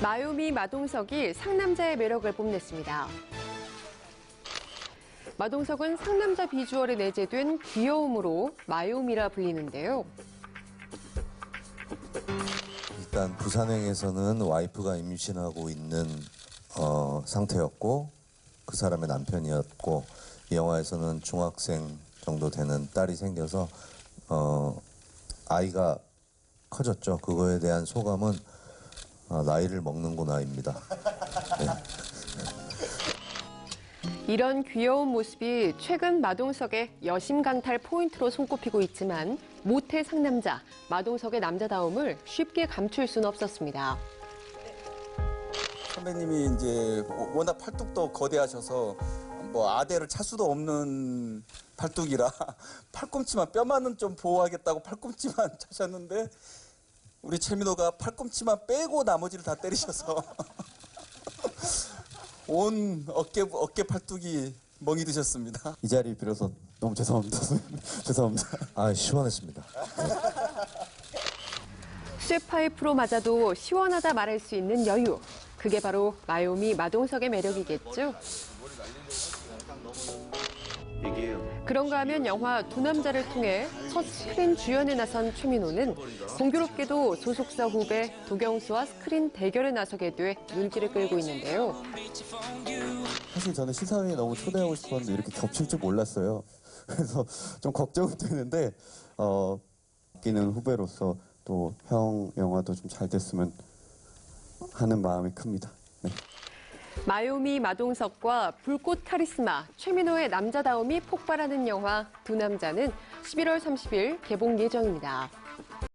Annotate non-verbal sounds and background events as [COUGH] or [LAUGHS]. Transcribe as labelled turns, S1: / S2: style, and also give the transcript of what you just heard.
S1: 마요미 마동석이 상남자의 매력을 뽐냈습니다. 마동석은 상남자 비주얼에 내재된 귀여움으로 마요미라 불리는데요.
S2: 일단 부산행에서는 와이프가 임신하고 있는 어, 상태였고 그 사람의 남편이었고 이 영화에서는 중학생 정도 되는 딸이 생겨서 어, 아이가 커졌죠. 그거에 대한 소감은 어, 나이를 먹는구나입니다.
S1: 이런 귀여운 모습이 최근 마동석의 여심강탈 포인트로 손꼽히고 있지만 모태 상남자 마동석의 남자다움을 쉽게 감출 수는 없었습니다.
S3: 선배님이 이제 워낙 팔뚝도 거대하셔서 뭐 아대를 찰 수도 없는 팔뚝이라 [LAUGHS] 팔꿈치만 뼈만은 좀 보호하겠다고 팔꿈치만 [LAUGHS] 차셨는데 우리 최민호가 팔꿈치만 빼고 나머지를 다 때리셔서 [LAUGHS] 온 어깨 어깨 팔뚝이 멍이 드셨습니다.
S4: 이 자리 빌어서 너무 죄송합니다. [LAUGHS] 죄송합니다.
S2: 아 시원했습니다.
S1: 쇠파이프로 맞아도 시원하다 말할 수 있는 여유. 그게 바로 마요미 마동석의 매력이겠죠. 그런가 하면 영화 두 남자를 통해 첫 스크린 주연에 나선 최민호는 공교롭게도 소속사 후배 도경수와 스크린 대결에 나서게 돼 눈길을 끌고 있는데요.
S4: 사실 저는 시사회에 너무 초대하고 싶었는데 이렇게 겹칠 줄 몰랐어요. [LAUGHS] 그래서 좀 걱정은 되는데 어, 끼는 후배로서 또 형 영화도 좀 잘 됐으면 하는 마음이 큽니다. 네.
S1: 마요미 마동석과 불꽃 카리스마 최민호의 남자다움이 폭발하는 영화 두 남자는 11월 30일 개봉 예정입니다.